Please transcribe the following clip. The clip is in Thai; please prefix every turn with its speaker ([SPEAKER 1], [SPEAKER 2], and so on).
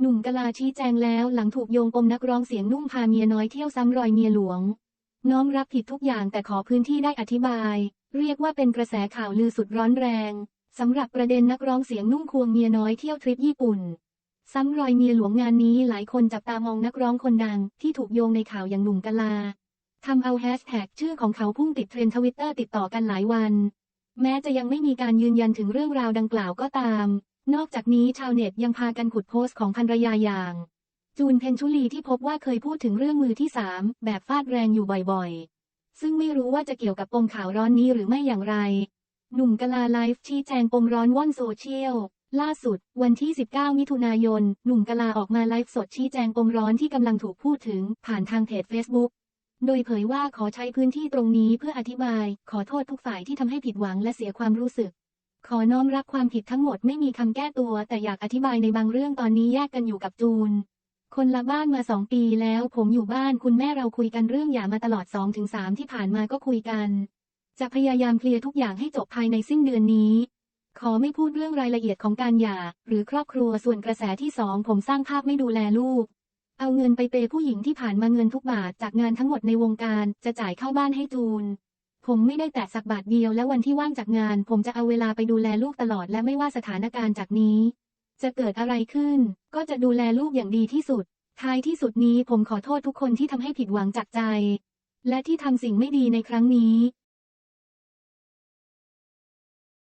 [SPEAKER 1] หนุ่มกลาชี้แจงแล้วหลังถูกโยงปมนักร้องเสียงนุ่มพาเมียน้อยเที่ยวซ้ำรอยเมียหลวง น้อมรับผิดทุกอย่างแต่ขอพื้นที่ได้อธิบาย เรียกว่าเป็นกระแสข่าวลือสุดร้อนแรงสำหรับประเด็นนักร้องเสียงนุ่มควงเมียน้อยเที่ยวทริปญี่ปุ่น ซ้ำรอยเมียหลวงงานนี้หลายคนจับตามองนักร้องคนดังที่ถูกโยงในข่าวอย่างหนุ่มกลาทำเอาแฮชแท็กชื่อของเขาพุ่งติดเทรนด์ทวิตเตอร์ติดต่อกันหลายวัน แม้จะยังไม่มีการยืนยันถึงเรื่องราวดังกล่าวก็ตาม นอกจากนี้ชาวเน็ตยังพากันขุดโพสต์ของภรรยาอย่าง จูนเพนชุลีที่พบว่าเคยพูดถึงเรื่องมือที่สามแบบฟาดแรงอยู่บ่อยๆ ซึ่งไม่รู้ว่าจะเกี่ยวกับปมข่าวร้อนนี้หรือไม่อย่างไร หนุ่มกลาไลฟ์ชี้แจงปมร้อนว่อนโซเชียลล่าสุด วันที่ 19 มิถุนายน หนุ่มกลาออกมาไลฟ์สดชี้แจงปมร้อนที่กำลังถูกพูดถึงผ่านทางเพจ Facebook โดยเผยว่าขอใช้พื้นที่ตรงนี้เพื่ออธิบาย ขอโทษทุกฝ่ายที่ทำให้ผิดหวังและเสียความรู้สึก ขอน้อมรับความผิดทั้งหมดไม่มีคำแก้ตัว แต่อยากอธิบายในบางเรื่องตอนนี้แยกกันอยู่กับจูน คนละบ้านมาสองปีแล้ว ผมอยู่บ้านคุณแม่เราคุยกันเรื่องหย่ามาตลอด2องถึงสามที่ผ่านมาก็คุยกัน จะพยายามเคลียร์ทุกอย่างให้จบภายในสิ้นเดือนนี้ ขอไม่พูดเรื่องรายละเอียดของการหย่า หรือครอบครัวส่วนกระแสที่สองผมสร้างภาพไม่ดูแลลูก เอาเงินไปเปย์ผู้หญิงที่ผ่านมาเงินทุกบาทจากงานทั้งหมดในวงการจะจ่ายเข้าบ้านให้จูน ผมไม่ได้แตะสักบาทเดียวและวันที่ว่างจากงาน ผมจะเอาเวลาไปดูแลลูกตลอดและไม่ว่าสถานการณ์จากนี้ จะเกิดอะไรขึ้น ก็จะดูแลลูกอย่างดีที่สุด ท้ายที่สุดนี้ผมขอโทษทุกคนที่ทำให้ผิดหวังจากใจ และที่ทำสิ่งไม่ดีในครั้งนี้